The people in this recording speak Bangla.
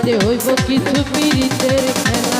রাইতে হইব কিছু পিড়িতের খেলা।